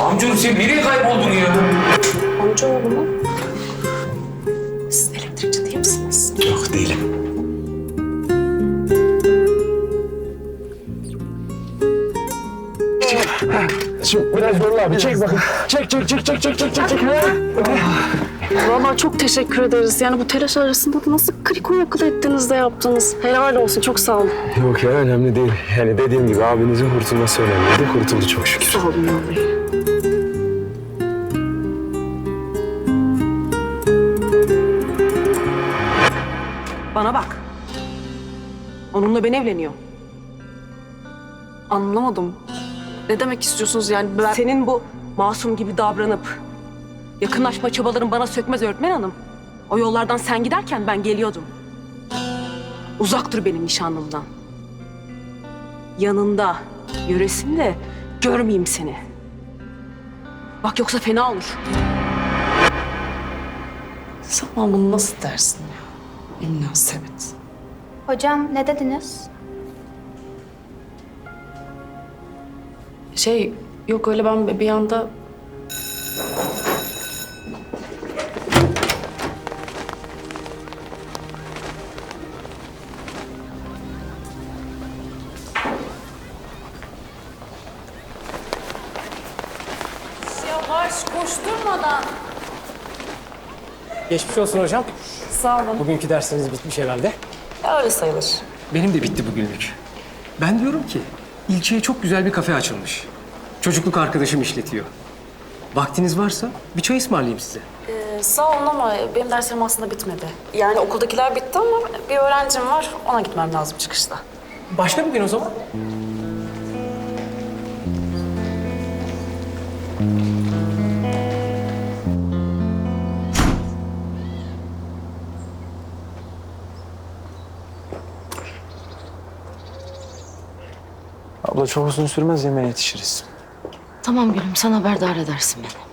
Amcaoğlu sen nereye kayboldun ya? Amcaoğlu mu? Siz elektrikçi değil misiniz? Yok değilim. Şimdi biraz zorla abi. Çek bakın. Çek çek çek çek çek çek çek. çek. Vallahi çok teşekkür ederiz. Yani bu telaş arasında da nasıl kriko akıl ettiniz de yaptınız. Helal olsun, çok sağ olun. Yok ya önemli değil. Yani dediğim gibi abinizin kurtulması önemliydi. Kurtuldu çok şükür. Sağ olun vallahi. Bana bak. Onunla ben evleniyor. Anlamadım. Ne demek istiyorsunuz yani? Ben... Senin bu masum gibi davranıp yakınlaşma çabaların bana sökmez öğretmen hanım. O yollardan sen giderken ben geliyordum. Uzak dur benim nişanlımdan. Yanında, yöresinde görmeyeyim seni. Bak yoksa fena olur. Sen bana bunu nasıl dersin ya? Münasebet. Hocam ne dediniz? Şey, yok öyle ben bir anda... Yavaş, koşturmadan. Geçmiş olsun hocam. Sağ olun. Bugünkü dersiniz bitmiş herhalde. Öyle sayılır. Benim de bitti bugünlük. Ben diyorum ki ilçeye çok güzel bir kafe açılmış. Çocukluk arkadaşım işletiyor. Vaktiniz varsa bir çay ısmarlayayım size. Ee, sağ olun ama benim derslerim aslında bitmedi. Yani okuldakiler bitti ama bir öğrencim var. Ona gitmem lazım çıkışta. Başka bir gün o zaman. Abla çok uzun sürmez yemeğe yetişiriz. Tamam gülüm sen haberdar edersin beni.